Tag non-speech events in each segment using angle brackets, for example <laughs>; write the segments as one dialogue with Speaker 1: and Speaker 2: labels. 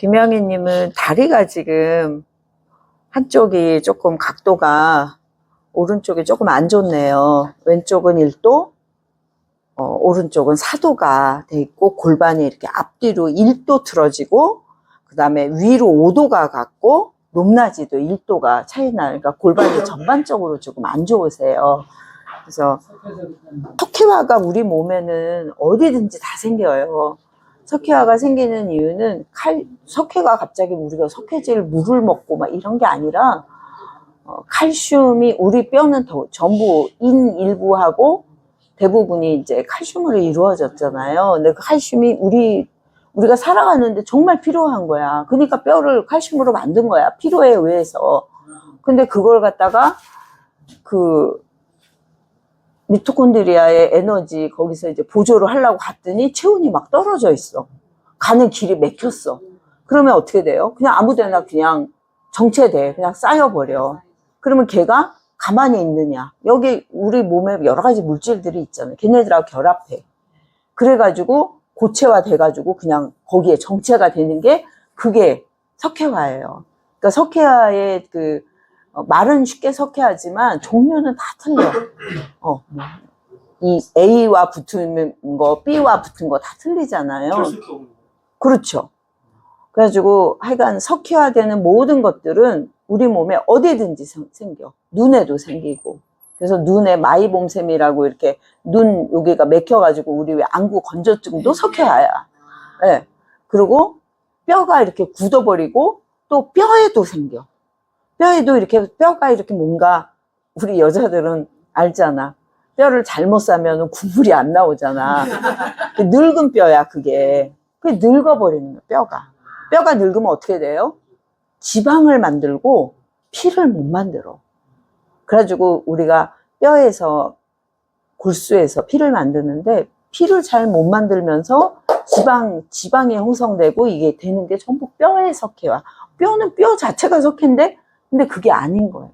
Speaker 1: 김양희님은 다리가 지금 한쪽이 조금 각도가 오른쪽이 조금 안 좋네요. 왼쪽은 1도, 어, 오른쪽은 4도가 돼 있고 골반이 이렇게 앞뒤로 1도 틀어지고 그 다음에 위로 5도가 갔고 높낮이도 1도가 차이 나니까 골반이 전반적으로 조금 안 좋으세요. 그래서 석회화가 우리 몸에는 어디든지 다 생겨요. 석회화가 생기는 이유는 칼, 석회가 갑자기 우리가 석회질 물을 먹고 막 이런 게 아니라 어, 칼슘이 우리 뼈는 더, 전부 인 일부하고 대부분이 이제 칼슘으로 이루어졌잖아요. 근데 그 칼슘이 우리 우리가 살아가는데 정말 필요한 거야. 그러니까 뼈를 칼슘으로 만든 거야. 필요에 의해서. 근데 그걸 갖다가 그 미토콘드리아의 에너지 거기서 이제 보조를 하려고 갔더니 체온이 막 떨어져 있어. 가는 길이 막혔어. 그러면 어떻게 돼요? 그냥 아무 데나 그냥 정체돼. 그냥 쌓여버려. 그러면 걔가 가만히 있느냐. 여기 우리 몸에 여러 가지 물질들이 있잖아요. 걔네들하고 결합해. 그래가지고 고체화 돼가지고 그냥 거기에 정체가 되는 게 그게 석회화예요. 그러니까 석회화의 그 어, 말은 쉽게 석회하지만 종류는 다 틀려. 어, 뭐, 이 A와 붙은 거, B와 붙은 거 다 틀리잖아요. 그렇죠. 그래가지고 하여간 석회화되는 모든 것들은 우리 몸에 어디든지 생- 생겨. 눈에도 생기고. 그래서 눈에 마이봄샘이라고 이렇게 눈 여기가 맥혀가지고 우리 왜 안구 건조증도 석회화야. 예. 그리고 뼈가 이렇게 굳어버리고 또 뼈에도 생겨. 뼈에도 이렇게 뼈가 이렇게 뭔가 우리 여자들은 알잖아. 뼈를 잘못 싸면 국물이 안 나오잖아. 그 늙은 뼈야 그게. 그게 늙어버리는 거야 뼈가. 뼈가 늙으면 어떻게 돼요? 지방을 만들고 피를 못 만들어. 그래가지고 우리가 뼈에서 골수에서 피를 만드는데 피를 잘 못 만들면서 지방 지방이 형성되고 이게 되는 게 전부 뼈의 석회와 뼈는 뼈 자체가 석회인데 근데 그게 아닌 거예요.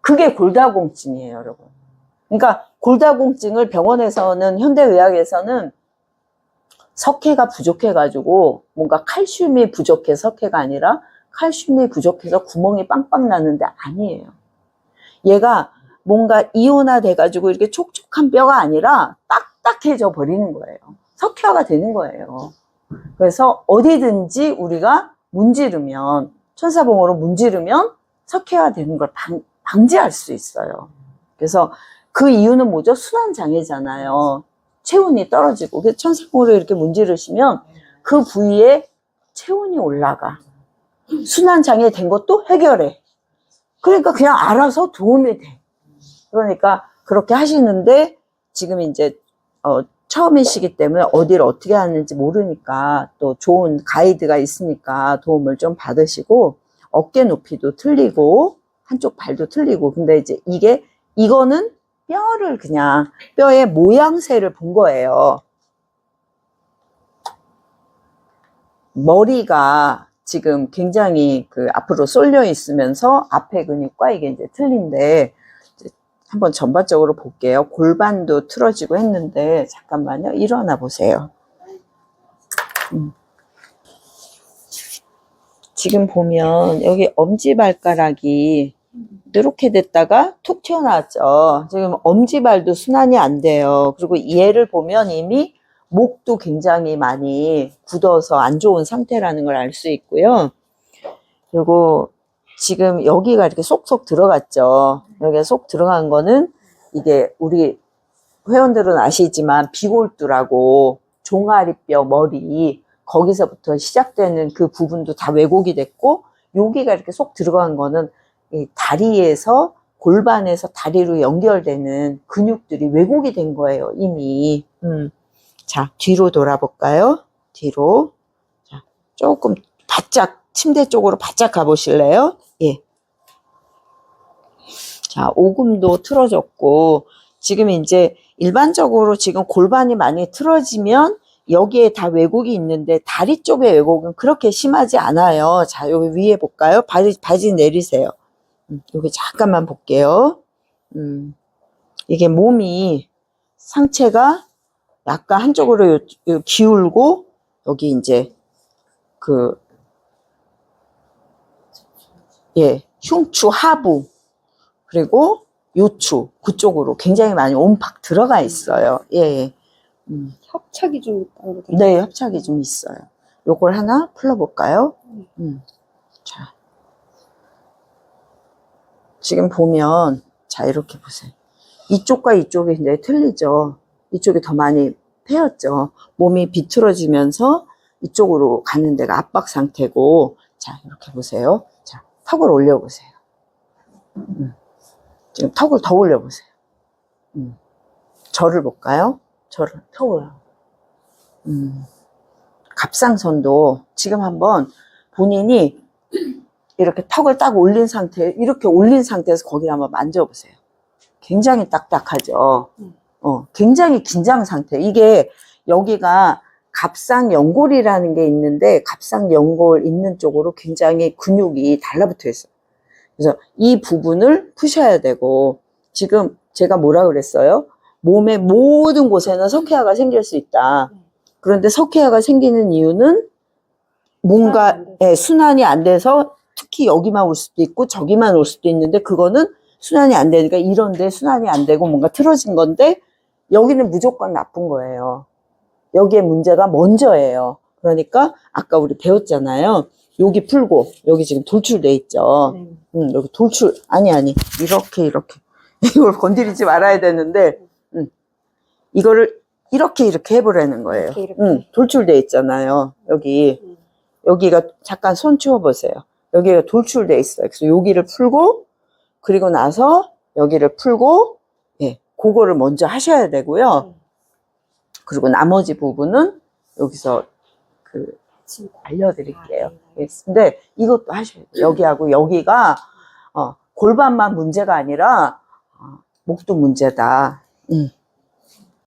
Speaker 1: 그게 골다공증이에요, 여러분. 그러니까 골다공증을 병원에서는 현대의학에서는 석회가 부족해가지고 뭔가 칼슘이 부족해 석회가 아니라 칼슘이 부족해서 구멍이 빵빵 나는데 아니에요. 얘가 뭔가 이온화 돼가지고 이렇게 촉촉한 뼈가 아니라 딱딱해져 버리는 거예요. 석회화가 되는 거예요. 그래서 어디든지 우리가 문지르면 천사봉으로 문지르면 석회화 되는 걸 방, 방지할 수 있어요. 그래서 그 이유는 뭐죠? 순환 장애잖아요. 체온이 떨어지고 그래서 천사봉으로 이렇게 문지르시면 그 부위에 체온이 올라가. 순환 장애 된 것도 해결해. 그러니까 그냥 알아서 도움이 돼. 그러니까 그렇게 하시는데 지금 이제 어, 처음이시기 때문에 어디를 어떻게 하는지 모르니까 또 좋은 가이드가 있으니까 도움을 좀 받으시고 어깨 높이도 틀리고 한쪽 발도 틀리고 근데 이제 이게 이거는 뼈를 그냥 뼈의 모양새를 본 거예요. 머리가 지금 굉장히 그 앞으로 쏠려 있으면서 앞에 근육과 이게 이제 틀린데 이제 한번 전반적으로 볼게요. 골반도 틀어지고 했는데 잠깐만요. 일어나 보세요. 음. 지금 보면 여기 엄지발가락이 이렇게 됐다가 툭 튀어나왔죠. 지금 엄지발도 순환이 안 돼요. 그리고 얘를 보면 이미 목도 굉장히 많이 굳어서 안 좋은 상태라는 걸 알 수 있고요. 그리고 지금 여기가 이렇게 쏙쏙 들어갔죠. 여기가 쏙 들어간 거는 이게 우리 회원들은 아시지만 비골두라고 종아리뼈 머리 거기서부터 시작되는 그 부분도 다 왜곡이 됐고 여기가 이렇게 쏙 들어간 거는 이 다리에서 골반에서 다리로 연결되는 근육들이 왜곡이 된 거예요 이미 음. 자 뒤로 돌아볼까요 뒤로 자 조금 바짝 침대 쪽으로 바짝 가보실래요 예. 자 오금도 틀어졌고 지금 이제 일반적으로 지금 골반이 많이 틀어지면 여기에 다 왜곡이 있는데 다리 쪽의 왜곡은 그렇게 심하지 않아요. 자, 여기 위에 볼까요? 바지, 바지 내리세요. 음, 여기 잠깐만 볼게요. 음, 이게 몸이 상체가 약간 한쪽으로 요- 요 기울고 여기 이제 그 예, 흉추 하부 그리고 요추 그쪽으로 굉장히 많이 온팍 들어가 있어요. 예, 예. 음.
Speaker 2: 협착이 좀 있다고 그러더라고요.
Speaker 1: 네, 협착이 좀 있어요. 요걸 하나 풀어볼까요? 음. 자. 지금 보면, 자, 이렇게 보세요. 이쪽과 이쪽이 이제 틀리죠. 이쪽이 더 많이 패였죠. 몸이 비틀어지면서 이쪽으로 가는 데가 압박 상태고, 자, 이렇게 보세요. 자, 턱을 올려보세요. 음. 지금 턱을 더 올려보세요. 음. 절을 볼까요? 절을, 턱을. 음. 갑상선도 지금 한번 본인이 이렇게 턱을 딱 올린 상태, 이렇게 올린 상태에서 거기 한번 만져보세요. 굉장히 딱딱하죠.
Speaker 2: 음.
Speaker 1: 어, 굉장히 긴장 상태. 이게 여기가 갑상 연골이라는 게 있는데 갑상 연골 있는 쪽으로 굉장히 근육이 달라붙어 있어요. 그래서 이 부분을 푸셔야 되고 지금 제가 뭐라 그랬어요? 몸의 모든 곳에는 석회화가 생길 수 있다. 그런데 석회화가 생기는 이유는 뭔가. 예, 순환이 안 돼서 특히 여기만 올 수도 있고 저기만 올 수도 있는데 그거는 순환이 안 되니까 이런데 순환이 안 되고 뭔가 틀어진 건데 여기는 무조건 나쁜 거예요. 여기에 문제가 먼저예요. 그러니까 아까 우리 배웠잖아요. 여기 풀고 여기 지금 돌출돼 있죠.
Speaker 2: 네.
Speaker 1: 응, 여기 돌출 아니 아니 이렇게 이렇게 <laughs> 이걸 건드리지 말아야 되는데 응. 이거를 이렇게 이렇게 해보라는 거예요.
Speaker 2: 이렇게, 이렇게.
Speaker 1: 응, 돌출돼 있잖아요. 여기
Speaker 2: 음.
Speaker 1: 여기가 잠깐 손 치워 보세요. 여기가 돌출돼 있어요. 그래서 여기를 풀고 그리고 나서 여기를 풀고 예, 그거를 먼저 하셔야 되고요.
Speaker 2: 음.
Speaker 1: 그리고 나머지 부분은 여기서 그 알려드릴게요.
Speaker 2: 아, 네,
Speaker 1: 예, 근데 이것도 하셔야 돼요. 여기하고 여기가 어, 골반만 문제가 아니라 어, 목도 문제다. 음.